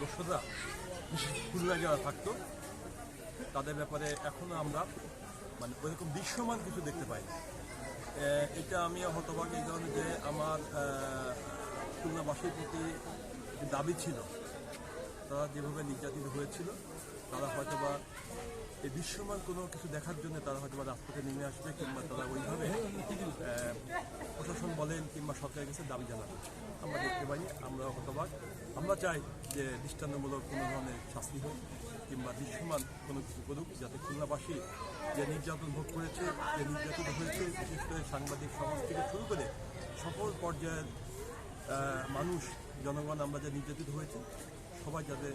বিশেষ খুলনা যারা থাকতো, তাদের ব্যাপারে এখনও আমরা মানে ওইরকম দৃশ্যমান কিছু দেখতে পাই এটা আমি হতবাক এই কারণে যে আমার খুলনাবাসীর প্রতি দাবি ছিল, তারা যেভাবে নির্যাতিত হয়েছিল, তারা হয়তোবা এই দৃশ্যমান কোনো কিছু দেখার জন্য তারা হয়তোবা রাজপথে নেমে আসবে কিংবা তারা ওইভাবে প্রশাসন বলেন কিংবা সরকারের কাছে দাবি জানাবে। আমরা দেখতে পাই, আমরা হতবাক। আমরা চাই যে দৃষ্টান্তমূলক কোনো ধরনের শাস্তি হোক কিংবা দৃশ্যমান কোনো কিছু করুক, যাতে খুলনাবাসী যে নির্যাতন ভোগ করেছে, যে নির্যাতিত হয়েছে, বিশেষ করে সাংবাদিক সমাজ থেকে শুরু করে সকল পর্যায়ের মানুষ, জনগণ আমরা যে নির্যাতিত হয়েছে, সবাই যাতে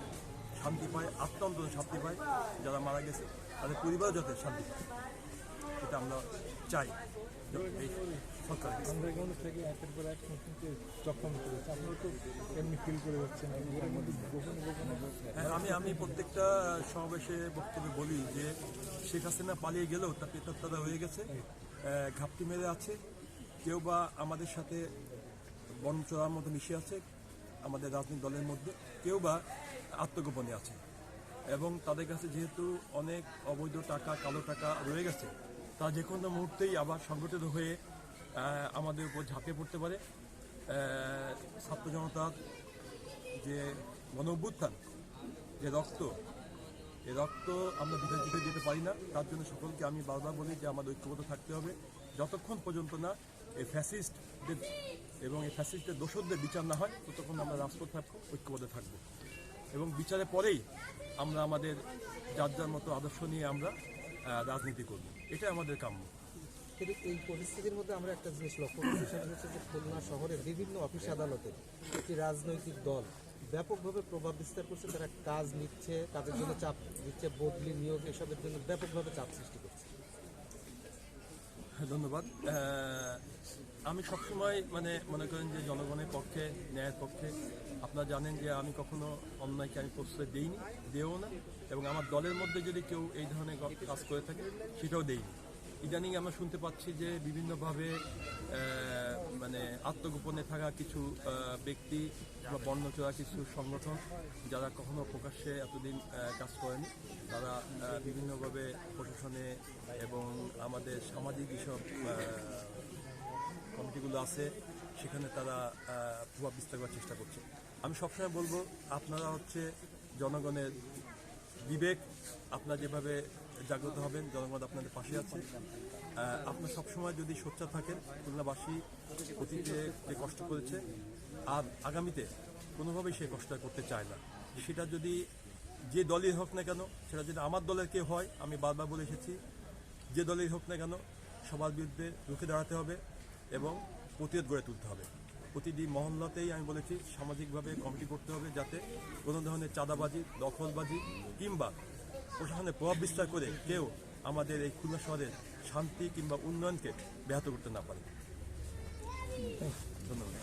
শান্তি পায় আত্মন্তর শান্তি পায় যারা মারা গেছে তাদের পরিবার যাতে শান্তি পায়। এটা আমরা চাই। এই সরকারের আন্ডারগ্রাউন্ড থেকে একের পর এক নতুনকে জখম করেছে। আপনারা তো এমনি ফিল করে যাচ্ছেন হ্যাঁ, আমি আমি প্রত্যেকটা সমাবেশে বক্তব্যে বলি যে শেখ হাসিনা পালিয়ে গেলেও তার পেতাত্তারা হয়ে গেছে ঘাপটি মেরে আছে। কেউ বা আমাদের সাথে বন চড়ার মতো মিশে আছে আমাদের রাজনৈতিক দলের মধ্যে। কেউ বা আত্মগোপনে আছে। এবং তাদের কাছে যেহেতু অনেক অবৈধ টাকা, কালো টাকা রয়ে গেছে, তা যে কোনো মুহূর্তেই আবার সংগঠিত হয়ে আমাদের উপর ঝাঁপিয়ে পড়তে পারে। ছাত্র জনতার যে গণ যে রক্ত, এ রক্ত আমরা বিধান দিতে দিতে পারি না। তার জন্য সকলকে আমি বারবার বলি যে আমাদের ঐক্যবদ্ধ থাকতে হবে। যতক্ষণ পর্যন্ত না এই ফ্যাসিস্টদের এবং এই ফ্যাসিস্টের দোষদের বিচার না হয়, ততক্ষণ আমরা রাজপথ থাকব, ঐক্যবদ্ধ থাকব। এবং বিচারের পরেই আমরা আমাদের যার যার মতো আদর্শ নিয়ে আমরা রাজনীতি করব। এটা আমাদের কাম্য। কিন্তু এই পরিস্থিতির মধ্যে আমরা একটা জিনিস লক্ষ্য করছি সেটা হচ্ছে যে খুলনা শহরের বিভিন্ন অফিস আদালতে একটি রাজনৈতিক দল ব্যাপকভাবে প্রভাব বিস্তার করছে তারা কাজ নিচ্ছে কাজের জন্য চাপ দিচ্ছে বদলি নিয়োগ এসবের জন্য ব্যাপকভাবে চাপ সৃষ্টি করছে। ধন্যবাদ। আমি সবসময় মানে মনে করেন যে জনগণের পক্ষে, ন্যায়ের পক্ষে, আপনারা জানেন যে আমি কখনো অন্যায়কে আমি প্রশ্রয় দিইনি দেও না এবং আমার দলের মধ্যে যদি কেউ এই ধরনের কাজ করে থাকে, সেটাও দেইনি। ইদানিং আমরা শুনতে পাচ্ছি যে বিভিন্নভাবে মানে আত্মগোপনে থাকা কিছু ব্যক্তি বা বর্ণচোরা কিছু সংগঠন, যারা কখনো প্রকাশ্যে এতদিন কাজ করেনি, তারা বিভিন্নভাবে প্রশাসনে এবং আমাদের সামাজিক যেসব কমিটিগুলো আছে, সেখানে তারা প্রভাব বিস্তার করার চেষ্টা করছে। আমি সবসময় বলব, আপনারা হচ্ছে জনগণের বিবেক, আপনারা যেভাবে জাগ্রত হবেন, জনগণ আপনাদের পাশে আছে। আপনার সবসময় যদি সোচ্চার থাকেন, খুলনাবাসী অতীতে যে কষ্ট করেছে, আর আগামীতে কোনোভাবেই সে কষ্ট করতে চায় না। সেটা যদি যে দলই হোক না কেন, সেটা যদি আমার দলের কেউ হয়, আমি বারবার বলে এসেছি, যে দলেই হোক না কেন, সবার বিরুদ্ধে রুখে দাঁড়াতে হবে। এবং প্রতিরোধ গড়ে তুলতে হবে। প্রতিটি মহল্লাতেই আমি বলেছি, সামাজিকভাবে কমিটি করতে হবে যাতে কোনো ধরনের চাঁদাবাজি, দখলবাজি কিংবা প্রশাসনের প্রভাব বিস্তার করে কেউ আমাদের এই খুলনা শহরের শান্তি কিংবা উন্নয়নকে ব্যাহত করতে না পারে। ধন্যবাদ।